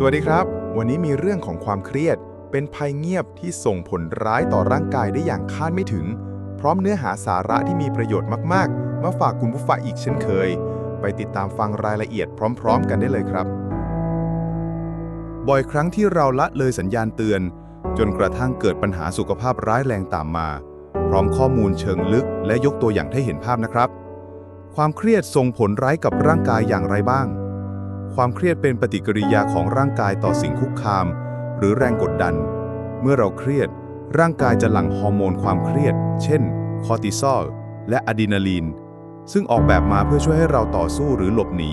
สวัสดีครับ วันนี้มีเรื่องของความเครียด เป็นภัยเงียบที่ส่งผลร้ายต่อร่างกายได้อย่างคาดไม่ถึง พร้อมเนื้อหาสาระที่มีประโยชน์มากๆ มาฝากคุณผู้ฟังอีกเช่นเคย ไปติดตามฟังรายละเอียดพร้อม ๆ กันได้เลยครับ บ่อยครั้งที่เราละเลยสัญญาณเตือน จนกระทั่งเกิดปัญหาสุขภาพร้ายแรงตามมา พร้อมข้อมูลเชิงลึก และยกตัวอย่างให้เห็นภาพนะครับ ความเครียดส่งผลร้ายกับร่างกายอย่างไรบ้าง ความเครียดเป็นปฏิกิริยาของร่างกายต่อสิ่งคุกคาม หรือแรงกดดัน เมื่อเราเครียด ร่างกายจะหลั่งฮอร์โมนความเครียด เช่น คอร์ติซอล และอะดรีนาลีน ซึ่งออกแบบมาเพื่อช่วยให้เราต่อสู้หรือหลบหนี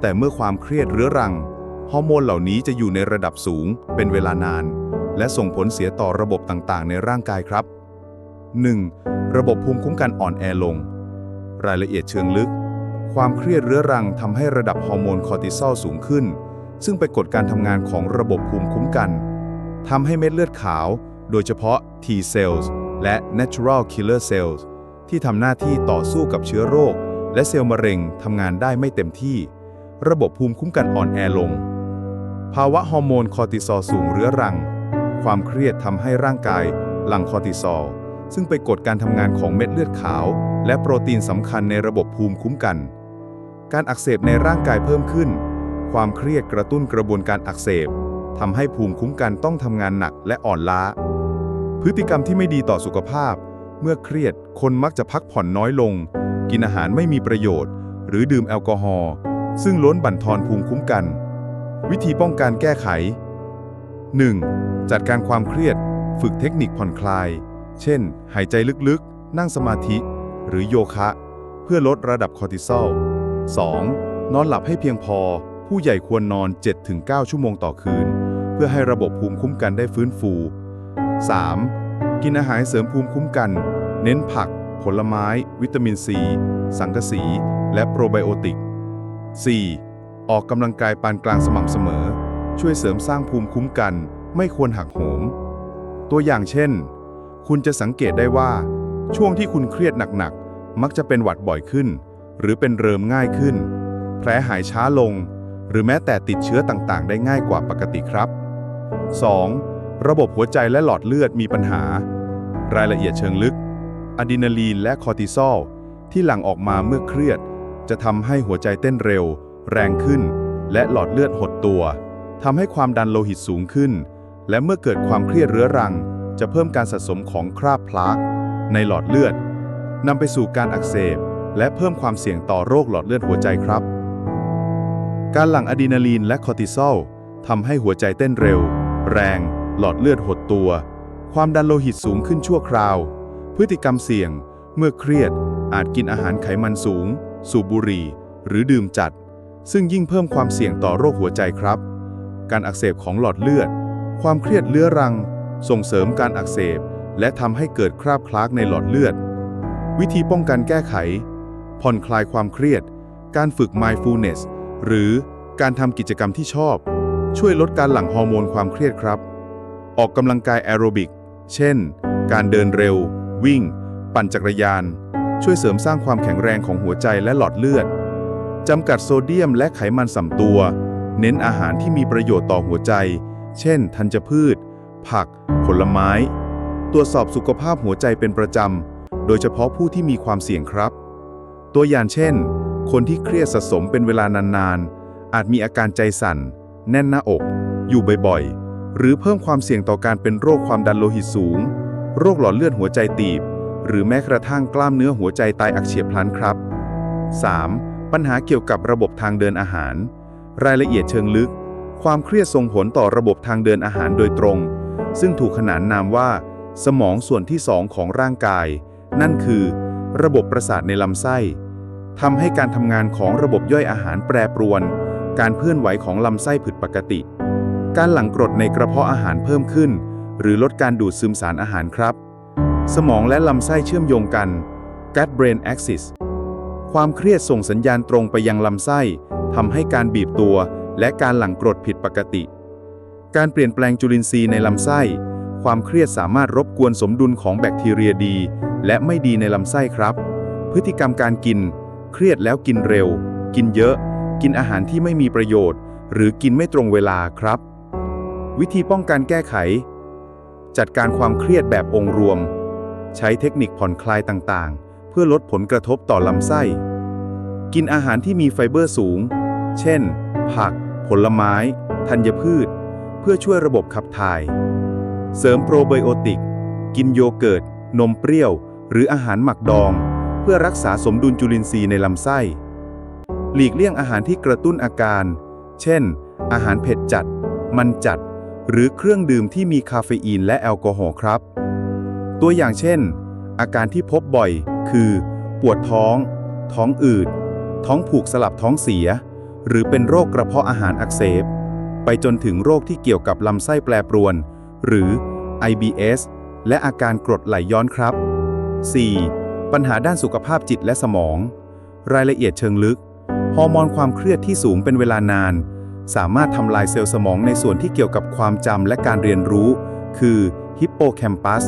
แต่เมื่อความเครียดเรื้อรัง ฮอร์โมนเหล่านี้จะอยู่ในระดับสูง เป็นเวลานาน และส่งผลเสียต่อระบบต่างๆ ในร่างกายครับ 1. ระบบภูมิคุ้มกันอ่อนแอลง รายละเอียดเชิงลึก ความเครียดเรื้อรังทำให้ระดับฮอร์โมนคอร์ติซอลสูงขึ้น ซึ่งไปกดการทำงานของระบบภูมิคุ้มกันทำให้เม็ดเลือดขาว โดยเฉพาะ T cells และ natural killer cells ที่ทำหน้าที่ต่อสู้กับเชื้อโรค และเซลล์มะเร็งทำงานได้ไม่เต็มที่ ระบบภูมิคุ้มกันอ่อนแอลง ภาวะฮอร์โมนคอร์ติซอลสูงเรื้อรัง ความเครียดทำให้ร่างกายหลั่งคอร์ติซอลซึ่งไปกดการทำงานของเม็ดเลือดขาว และโปรตีนสำคัญในระบบภูมิคุ้มกัน การอักเสบในร่างกายเพิ่มขึ้น ความเครียดกระตุ้นกระบวนการอักเสบทำให้ภูมิคุ้มกันต้องทำงานหนักและอ่อนล้า พฤติกรรมที่ไม่ดีต่อสุขภาพ เมื่อเครียดคนมักจะพักผ่อนน้อยลง กินอาหารไม่มีประโยชน์ หรือดื่มแอลกอฮอล์ซึ่งล้นบั่นทอนภูมิคุ้มกัน วิธีป้องกันแก้ไข 1. จัดการความเครียด ฝึกเทคนิคผ่อนคลาย เช่น หายใจลึกๆ นั่งสมาธิ หรือโยคะ เพื่อลดระดับคอร์ติซอล 2. นอนหลับให้เพียงพอ ผู้ใหญ่ควรนอน 7-9 ชั่วโมงต่อคืน เพื่อให้ระบบภูมิคุ้มกันได้ฟื้นฟู 3. กินอาหารเสริมภูมิคุ้มกัน เน้นผัก ผลไม้ วิตามินซี สังกะสี และโปรไบโอติก 4. ออกกำลังกายปานกลางสม่ำเสมอ ช่วยเสริมสร้างภูมิคุ้มกัน ไม่ควรหักโหม ตัวอย่างเช่น คุณจะสังเกตได้ว่า ช่วงที่คุณเครียดหนักๆ มักจะเป็นหวัดบ่อยขึ้น หรือเป็นเริมง่ายขึ้น แผลหายช้าลง หรือแม้แต่ติดเชื้อต่างๆ ได้ง่ายกว่าปกติครับ 2. ระบบหัวใจและหลอดเลือดมีปัญหา รายละเอียดเชิงลึกอะดรีนาลีนและคอร์ติซอลที่หลั่งออกมาเมื่อเครียด จะทำให้หัวใจเต้นเร็ว แรงขึ้น และหลอดเลือดหดตัวทำให้ความดันโลหิตสูงขึ้น และเมื่อเกิดความเครียดเรื้อรัง จะเพิ่มการสะสมของคราบพลาร์กในหลอดเลือดนำไปสู่การอักเสบ และเพิ่มความเสี่ยงต่อโรคหลอดเลือดหัวใจครับ การหลั่งอะดรีนาลีนและคอร์ติซอลทำให้หัวใจเต้นเร็ว แรง หลอดเลือดหดตัว ความดันโลหิตสูงขึ้นชั่วคราว พฤติกรรมเสี่ยง เมื่อเครียด อาจกินอาหารไขมันสูง สูบบุหรี่ หรือดื่มจัด ซึ่งยิ่งเพิ่มความเสี่ยงต่อโรคหัวใจครับ การอักเสบของหลอดเลือด ความเครียดเรื้อรัง ส่งเสริมการอักเสบ และทำให้เกิดคราบคลากในหลอดเลือด วิธีป้องกันแก้ไข ผ่อนคลายความเครียด การฝึก mindfulness หรือการทำกิจกรรมที่ชอบ ช่วยลดการหลั่งฮอร์โมนความเครียดครับ ออกกำลังกายแอโรบิก เช่น การเดินเร็ว วิ่ง ปั่นจักรยาน ช่วยเสริมสร้างความแข็งแรงของหัวใจและหลอดเลือดจำกัดโซเดียมและไขมันส่ำตัว เน้นอาหารที่มีประโยชน์ต่อหัวใจ เช่น ธัญพืช ผัก ผลไม้ ตรวจสอบสุขภาพหัวใจเป็นประจำ โดยเฉพาะผู้ที่มีความเสี่ยงครับ ตัวอย่างเช่น คนที่เครียดสะสมเป็นเวลานานๆ อาจมีอาการใจสั่น แน่นหน้าอก อยู่บ่อยๆ หรือเพิ่มความเสี่ยงต่อการเป็นโรคความดันโลหิตสูง โรคหลอดเลือดหัวใจตีบ หรือแม้กระทั่งกล้ามเนื้อหัวใจตายอักเสบพลันครับ 3. ปัญหาเกี่ยวกับระบบทางเดินอาหาร รายละเอียดเชิงลึก ความเครียดส่งผลต่อระบบทางเดินอาหารโดยตรง ซึ่งถูกขนานนามว่า สมองส่วนที่2ของร่างกาย นั่นคือ ระบบประสาทในลำไส้ ทำให้การทำงานของระบบย่อยอาหารแปรปรวน การเคลื่อนไหวของลำไส้ผิดปกติ การหลั่งกรดในกระเพาะอาหารเพิ่มขึ้น หรือลดการดูดซึมสารอาหารครับ สมองและลำไส้เชื่อมโยงกัน gut brain axis ความเครียดส่งสัญญาณตรงไปยังลำไส้ทำให้การบีบตัวและการหลั่งกรดผิดปกติ การเปลี่ยนแปลงจุลินทรีย์ในลำไส้ ความเครียดสามารถรบกวนสมดุลของแบคทีเรียดี และไม่ดีในลำไส้ครับ พฤติกรรมการกิน เครียดแล้วกินเร็ว กินเยอะ กินอาหารที่ไม่มีประโยชน์ หรือกินไม่ตรงเวลาครับ วิธีป้องกันแก้ไข จัดการความเครียดแบบองค์รวม ใช้เทคนิคผ่อนคลายต่างๆ เพื่อลดผลกระทบต่อลำไส้ กินอาหารที่มีไฟเบอร์สูง เช่น ผัก ผลไม้ ธัญพืช เพื่อช่วยระบบขับถ่าย เสริมโปรไบโอติก กินโยเกิร์ต นมเปรี้ยว หรืออาหารหมักดอง พื่อรักษาสมดุลจุลินทรีย์ในลำไส้ หลีกเลี่ยงอาหารที่กระตุ้นอาการ เช่น อาหารเผ็ดจัด มันจัด หรือเครื่องดื่มที่มีคาเฟอีนและแอลกอฮอล์ครับ ตัวอย่างเช่น อาการที่พบบ่อยคือ ปวดท้อง ท้องอืด ท้องผูกสลับท้องเสีย หรือเป็นโรคกระเพาะอาหารอักเสบ ไปจนถึงโรคที่เกี่ยวกับลำไส้แปรปรวน หรือ IBS และอาการกรดไหลย้อนครับ 4. ปัญหาด้านสุขภาพจิตและสมอง รายละเอียดเชิงลึก ฮอร์โมนความเครียดที่สูงเป็นเวลานาน สามารถทำลายเซลล์สมองในส่วนที่เกี่ยวกับความจำและการเรียนรู้ คือฮิปโปแคมปัส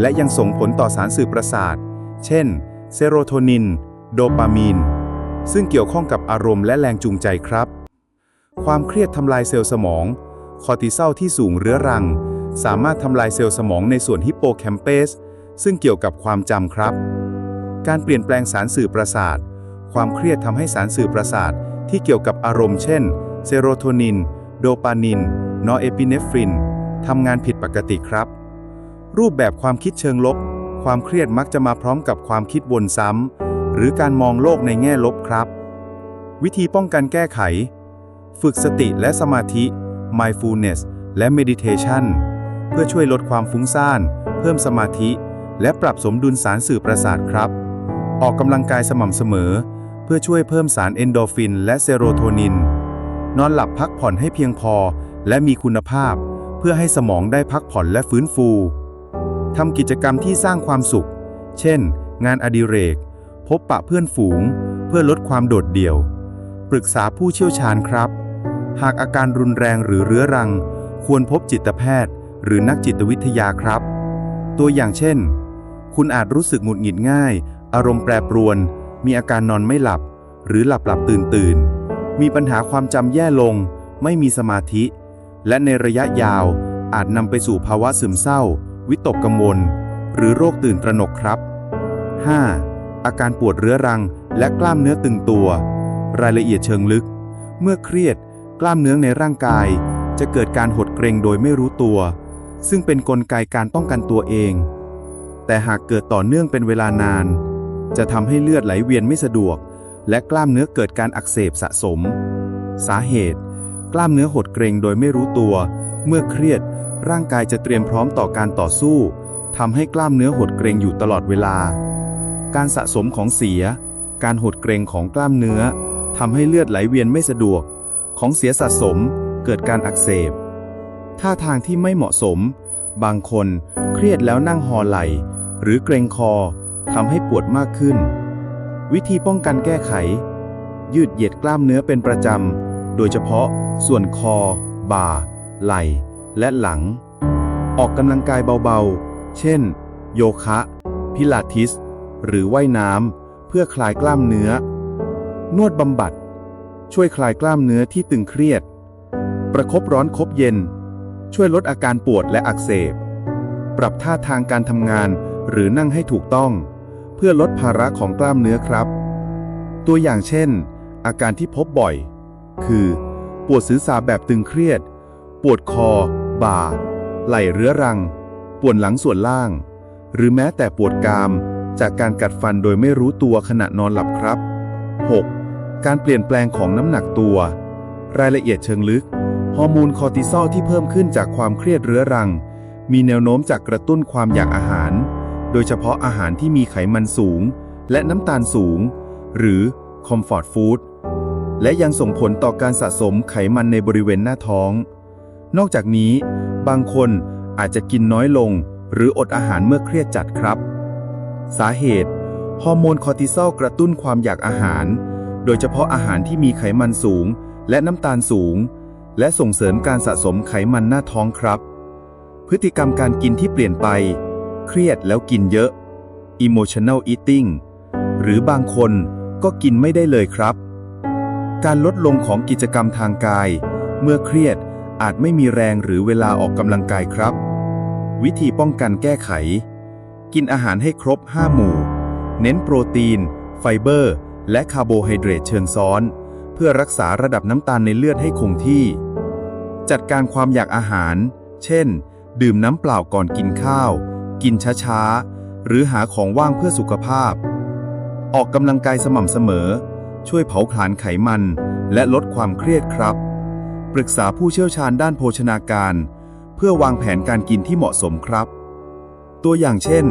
และยังส่งผลต่อสารสื่อประสาท เช่น เซโรโทนิน โดปามีน ซึ่งเกี่ยวข้องกับอารมณ์และแรงจูงใจครับ ความเครียดทำลายเซลล์สมอง คอร์ติซอลที่สูงเรื้อรัง สามารถทำลายเซลล์สมองในส่วนฮิปโปแคมเปสซึ่งเกี่ยวกับความจำครับ การเปลี่ยนแปลงสารสื่อประสาท ความเครียดทำให้สารสื่อประสาทที่เกี่ยวกับอารมณ์เช่น เซโรโทนิน โดปานิน นอร์เอพิเนฟริน ทำงานผิดปกติครับ รูปแบบความคิดเชิงลบ ความเครียดมักจะมาพร้อมกับความคิดวนซ้ำ หรือการมองโลกในแง่ลบครับ วิธีป้องกันแก้ไข ฝึกสติและสมาธิ mindfulness และ meditation เพื่อช่วยลดความฟุ้งซ่าน เพิ่มสมาธิ และปรับสมดุลสารสื่อประสาทครับ ออกกำลังกายสม่ำเสมอ เพื่อช่วยเพิ่มสารเอนโดฟิน และเซโรโทนิน นอนหลับพักผ่อนให้เพียงพอ และมีคุณภาพ เพื่อให้สมองได้พักผ่อนและฟื้นฟูทำกิจกรรมที่สร้างความสุข เช่น งานอดิเรก พบปะเพื่อนฝูง เพื่อลดความโดดเดี่ยว ปรึกษาผู้เชี่ยวชาญครับ หากอาการรุนแรงหรือเรื้อรัง ควรพบจิตแพทย์ หรือนักจิตวิทยาครับ ตัวอย่างเช่น คุณอาจรู้สึกหงุดหงิดง่าย อารมณ์แปรปรวน มีอาการนอนไม่หลับ หรือหลับหลับตื่นตื่น มีปัญหาความจำแย่ลง ไม่มีสมาธิ และในระยะยาวอาจนำไปสู่ภาวะซึมเศร้า วิตกกังวล หรือโรคตื่นตระหนกครับ 5. อาการปวดเรื้อรัง และกล้ามเนื้อตึงตัว รายละเอียดเชิงลึก เมื่อเครียด กล้ามเนื้อในร่างกาย จะเกิดการหดเกร็งโดยไม่รู้ตัว ซึ่งเป็นนกลไกการป้องกันตัวเอง แต่หากเกิดต่อเนื่องเป็นเวลานาน จะทำให้เลือดไหลเวียนไม่สะดวก และกล้ามเนื้อเกิดการอักเสบสะสม สาเหตุ กล้ามเนื้อหดเกร็งโดยไม่รู้ตัว เมื่อเครียด ร่างกายจะเตรียมพร้อมต่อการต่อสู้ทำให้กล้ามเนื้อหดเกร็งอยู่ตลอดเวลา การสะสมของเสีย การหดเกร็งของกล้ามเนื้อทำให้เลือดไหลเวียนไม่สะดวก ของเสียสะสม เกิดการอักเสบท่าทางที่ไม่เหมาะสม บางคนเครียดแล้วนั่งหอไหล หรือเกรงคอทำให้ปวดมากขึ้น วิธีป้องกันแก้ไข ยืดเหยียดกล้ามเนื้อเป็นประจำ โดยเฉพาะส่วนคอ บ่า ไหล่ และหลัง ออกกำลังกายเบาๆ เช่น โยคะ พิลาทิส หรือว่ายน้ำเพื่อคลายกล้ามเนื้อ นวดบำบัด ช่วยคลายกล้ามเนื้อที่ตึงเครียด ประคบร้อนคบเย็น ช่วยลดอาการปวดและอักเสบ ปรับท่าทางการทำงาน หรือนั่งให้ถูกต้อง เพื่อลดภาระของกล้ามเนื้อครับ ตัวอย่างเช่น อาการที่พบบ่อย คือ ปวดศีรษะแบบตึงเครียด ปวดคอ บ่า ไหล่เรื้อรัง ปวดหลังส่วนล่าง หรือแม้แต่ปวดกราม จากการกัดฟันโดยไม่รู้ตัวขณะนอนหลับครับ 6. การเปลี่ยนแปลงของน้ำหนักตัว รายละเอียดเชิงลึก ฮอร์โมนคอร์ติซอลที่เพิ่มขึ้นจากความเครียดเรื้อรังมีแนวโน้มจากกระตุ้นความอยากอาหาร โดยเฉพาะอาหารที่มีไขมันสูง และน้ำตาลสูง หรือ comfort food และยังส่งผลต่อการสะสมไขมันในบริเวณหน้าท้อง นอกจากนี้ บางคนอาจจะกินน้อยลง หรืออดอาหารเมื่อเครียดจัดครับ สาเหตุ ฮอร์โมนคอร์ติซอลกระตุ้นความอยากอาหาร โดยเฉพาะอาหารที่มีไขมันสูง และน้ำตาลสูง และส่งเสริมการสะสมไขมันหน้าท้องครับ พฤติกรรมการกินที่เปลี่ยนไป เครียดแล้วกินเยอะ emotional eating หรือบางคนก็กินไม่ได้เลยครับ การลดลงของกิจกรรมทางกาย เมื่อเครียดอาจไม่มีแรงหรือเวลาออกกำลังกายครับ วิธีป้องกันแก้ไข กินอาหารให้ครบ 5 หมู่ เน้นโปรตีน ไฟเบอร์ และคาร์โบไฮเดรตเชิงซ้อน เพื่อรักษาระดับน้ำตาลในเลือดให้คงที่ จัดการความอยากอาหาร เช่น ดื่มน้ำเปล่าก่อนกินข้าว กินช้าๆ หรือหาของว่างเพื่อสุขภาพ ออกกำลังกายสม่ำเสมอ ช่วยเผาผลาญไขมัน และลดความเครียดครับ ปรึกษาผู้เชี่ยวชาญด้านโภชนาการ เพื่อวางแผนการกินที่เหมาะสมครับ ตัวอย่างเช่น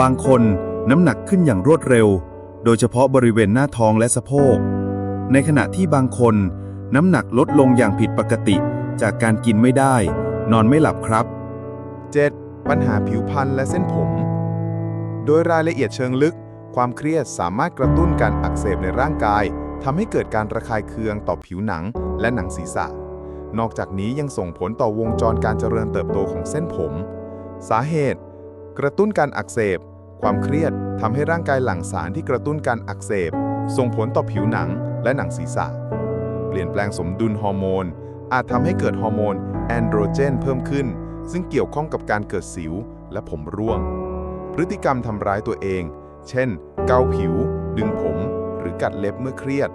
บางคนน้ำหนักขึ้นอย่างรวดเร็ว โดยเฉพาะบริเวณหน้าท้องและสะโพก ในขณะที่บางคน น้ำหนักลดลงอย่างผิดปกติ จากการกินไม่ได้ นอนไม่หลับครับ 7. ปัญหาผิวพรรณและเส้นผม โดยรายละเอียดเชิงลึก ความเครียดสามารถกระตุ้นการอักเสบในร่างกายทำให้เกิดการระคายเคืองต่อผิวหนังและหนังศีรษะ นอกจากนี้ยังส่งผลต่อวงจรการเจริญเติบโตของเส้นผม สาเหตุ กระตุ้นการอักเสบ ความเครียดทำให้ร่างกายหลั่งสารที่กระตุ้นการอักเสบ ส่งผลต่อผิวหนังและหนังศีรษะ เปลี่ยนแปลงสมดุลฮอร์โมน อาจทำให้เกิดฮอร์โมนแอนโดรเจนเพิ่มขึ้น ซึ่งเกี่ยวข้องกับการเกิดสิวและผมร่วง พฤติกรรมทำร้ายตัวเอง เช่น เกาผิว ดึงผม หรือกัดเล็บเมื่อเครียด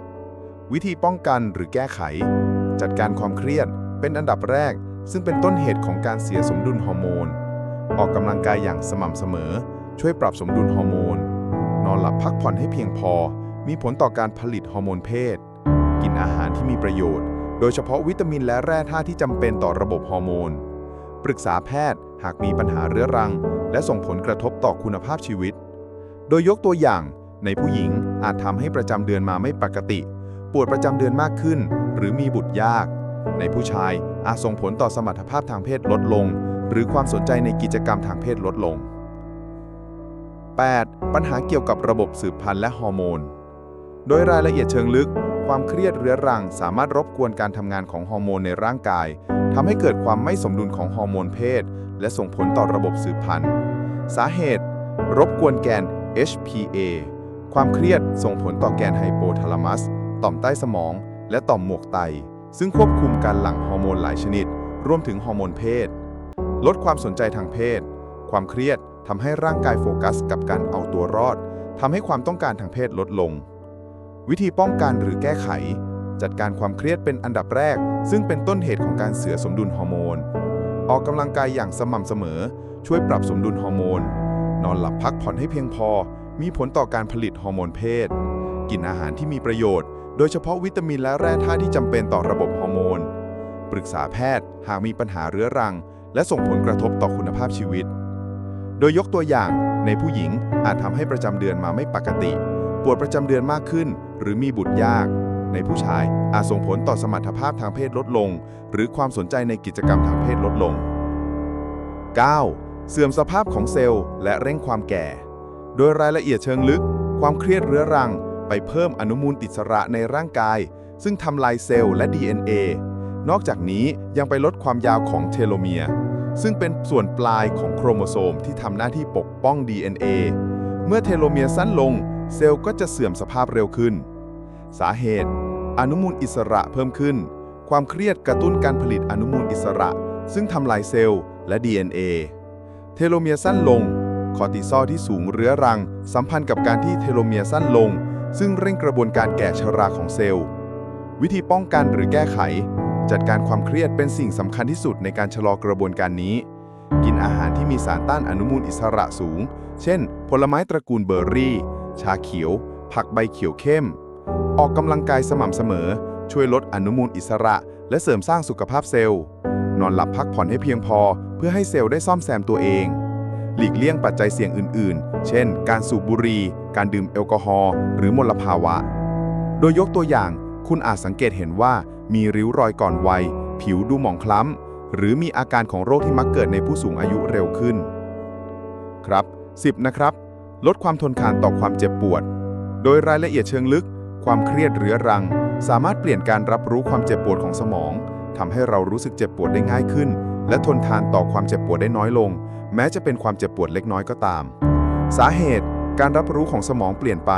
วิธีป้องกันหรือแก้ไข จัดการความเครียดเป็นอันดับแรก ซึ่งเป็นต้นเหตุของการเสียสมดุลฮอร์โมน ออกกำลังกายอย่างสม่ำเสมอ ช่วยปรับสมดุลฮอร์โมน นอนหลับพักผ่อนให้เพียงพอ มีผลต่อการผลิตฮอร์โมนเพศ กินอาหารที่มีประโยชน์ โดยเฉพาะวิตามินและแร่ธาตุที่จำเป็นต่อระบบฮอร์โมน ปรึกษาแพทย์หากมีปัญหาเรื้อรัง และส่งผลกระทบต่อคุณภาพชีวิต โดยยกตัวอย่างในผู้หญิงอาจทำให้ประจำเดือนมาไม่ปกติ ปวดประจำเดือนมากขึ้น หรือมีบุตรยาก ในผู้ชายอาจส่งผลต่อสมรรถภาพทางเพศลดลง หรือความสนใจในกิจกรรมทางเพศลดลง 8. ปัญหาเกี่ยวกับระบบสืบพันธุ์และฮอร์โมน โดยรายละเอียดเชิงลึก ความเครียดเรื้อรังสามารถรบกวนการทำงานของฮอร์โมนในร่างกายทำให้เกิดความไม่สมดุลของฮอร์โมนเพศ และส่งผลต่อระบบสืบพันธุ์ สาเหตุ รบกวนแกน HPA ความเครียดส่งผลต่อแกนไฮโปทาลามัส ต่อมใต้สมอง และต่อมหมวกไต ซึ่งควบคุมการหลั่งฮอร์โมนหลายชนิด รวมถึงฮอร์โมนเพศ ลดความสนใจทางเพศ ความเครียดทำให้ร่างกายโฟกัสกับการเอาตัวรอดทำให้ความต้องการทางเพศลดลง วิธีป้องกันหรือแก้ไข จัดการความเครียดเป็นอันดับแรก ซึ่งเป็นต้นเหตุของการเสียสมดุลฮอร์โมน ออกกำลังกายอย่างสม่ำเสมอ ช่วยปรับสมดุลฮอร์โมน นอนหลับพักผ่อนให้เพียงพอ มีผลต่อการผลิตฮอร์โมนเพศ กินอาหารที่มีประโยชน์ โดยเฉพาะวิตามินและแร่ธาตุที่จำเป็นต่อระบบฮอร์โมน ปรึกษาแพทย์หากมีปัญหาเรื้อรัง และส่งผลกระทบต่อคุณภาพชีวิต โดยยกตัวอย่างในผู้หญิงอาจทำให้ประจำเดือนมาไม่ปกติ ปวดประจำเดือนมากขึ้น หรือมีบุตรยาก ในผู้ชายอาจส่งผลต่อสมรรถภาพทางเพศลดลง หรือความสนใจในกิจกรรมทางเพศลดลง 9. เสื่อมสภาพของเซลล์และเร่งความแก่ โดยรายละเอียดเชิงลึก ความเครียดเรื้อรัง ไปเพิ่มอนุมูลติดสระในร่างกาย ซึ่งทำลายเซลล์และ DNA นอกจากนี้ยังไปลดความยาวของเทโลเมียร์ซึ่งเป็นส่วนปลายของโครโมโซมที่ทำหน้าที่ปกป้อง DNA เมื่อเทโลเมียร์สั้นลง เซลล์ก็จะเสื่อมสภาพเร็วขึ้น สาเหตุ อนุมูลอิสระเพิ่มขึ้น ความเครียดกระตุ้นการผลิตอนุมูลอิสระ ซึ่งทำลายเซลล์และ DNA เทโลเมียร์สั้นลง คอร์ติซอลที่สูงเรื้อรัง สัมพันธ์กับการที่เทโลเมียร์สั้นลง ซึ่งเร่งกระบวนการแก่ชราของเซลล์ วิธีป้องกันหรือแก้ไข จัดการความเครียดเป็นสิ่งสำคัญที่สุดในการชะลอกระบวนการนี้ กินอาหารที่มีสารต้านอนุมูลอิสระสูง เช่น ผลไม้ตระกูลเบอร์รี่ ชาเขียว ผักใบเขียวเข้ม ออกกำลังกายสม่ำเสมอ ช่วยลดอนุมูลอิสระ และเสริมสร้างสุขภาพเซลล์ นอนหลับพักผ่อนให้เพียงพอ เพื่อให้เซลล์ได้ซ่อมแซมตัวเอง หลีกเลี่ยงปัจจัยเสี่ยงอื่น ๆ เช่น การสูบบุหรี่ การดื่มแอลกอฮอล์ หรือมลภาวะ โดยยกตัวอย่าง คุณอาจสังเกตเห็นว่ามีริ้วรอยก่อนวัย ผิวดูหมองคล้ำ หรือมีอาการของโรคที่มักเกิดในผู้สูงอายุเร็วขึ้น ครับ 10 นะครับ ลดความทนทานต่อความเจ็บปวด โดยรายละเอียดเชิงลึก ความเครียดเรื้อรัง สามารถเปลี่ยนการรับรู้ความเจ็บปวดของสมองทำให้เรารู้สึกเจ็บปวดได้ง่ายขึ้น และทนทานต่อความเจ็บปวดได้น้อยลง แม้จะเป็นความเจ็บปวดเล็กน้อยก็ตาม สาเหตุ การรับรู้ของสมองเปลี่ยนไป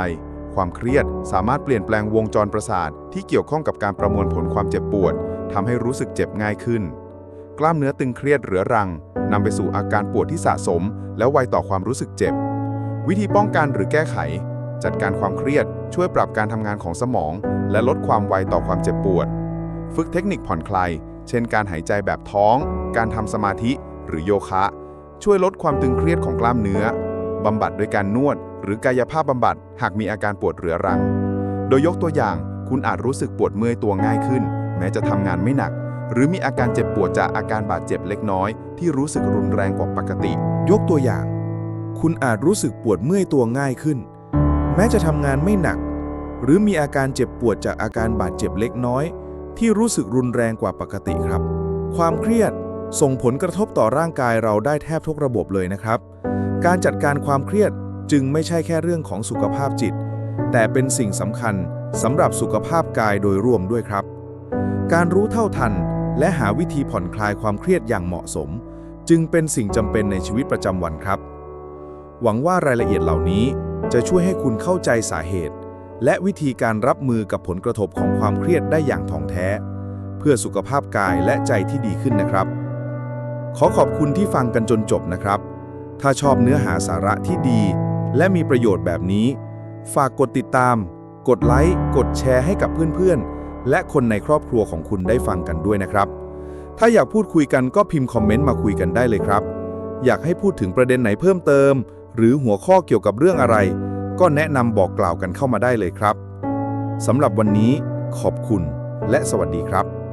ความเครียดสามารถเปลี่ยนแปลงวงจรประสาท ที่เกี่ยวข้องกับการประมวลผลความเจ็บปวดทำให้รู้สึกเจ็บง่ายขึ้น กล้ามเนื้อตึงเครียดเรื้อรังนำไปสู่อาการปวดที่สะสม และไวต่อความรู้สึกเจ็บ วิธีป้องกันหรือแก้ไข จัดการความเครียด ช่วยปรับการทำงานของสมอง และลดความไวต่อความเจ็บปวด ฝึกเทคนิคผ่อนคลาย เช่นการหายใจแบบท้อง การทำสมาธิ หรือโยคะ ช่วยลดความตึงเครียดของกล้ามเนื้อบำบัดด้วยการนวด หรือกายภาพบำบัด หากมีอาการปวดเรื้อรัง โดยยกตัวอย่าง คุณอาจรู้สึกปวดเมื่อยตัวง่ายขึ้น แม้จะทำงานไม่หนัก หรือมีอาการเจ็บปวดจากอาการบาดเจ็บเล็กน้อย ที่รู้สึกรุนแรงกว่าปกติ ยกตัวอย่าง คุณอาจรู้สึกปวดเมื่อยตัวง่ายขึ้น แม้จะทำงานไม่หนัก หรือมีอาการเจ็บปวดจากอาการบาดเจ็บเล็กน้อย ที่รู้สึกรุนแรงกว่าปกติครับ ความเครียดส่งผลกระทบต่อร่างกายเราได้แทบทุกระบบเลยนะครับ การจัดการความเครียดจึงไม่ใช่แค่เรื่องของสุขภาพจิต แต่เป็นสิ่งสำคัญสำหรับสุขภาพกายโดยรวมด้วยครับ การรู้เท่าทัน และหาวิธีผ่อนคลายความเครียดอย่างเหมาะสม จึงเป็นสิ่งจำเป็นในชีวิตประจำวันครับ หวังว่ารายละเอียดเหล่านี้ จะช่วยให้คุณเข้าใจสาเหตุ และวิธีการรับมือกับผลกระทบของความเครียดได้อย่างถ่องแท้ เพื่อสุขภาพกายและใจที่ดีขึ้นนะครับ ขอขอบคุณที่ฟังกันจนจบนะครับ ถ้าชอบเนื้อหาสาระที่ดี และมีประโยชน์แบบนี้ ฝากกดติดตาม กดไลค์กดแชร์ให้กับเพื่อนๆ และคนในครอบครัวของคุณได้ฟังกันด้วยนะครับ ถ้าอยากพูดคุยกันก็พิมพ์คอมเมนต์มาคุยกันได้เลยครับ อยากให้พูดถึงประเด็นไหนเพิ่มเติม หรือหัวข้อเกี่ยวกับเรื่องอะไร ก็แนะนำบอกกล่าวกันเข้ามาได้เลยครับสำหรับวันนี้ขอบคุณและสวัสดีครับ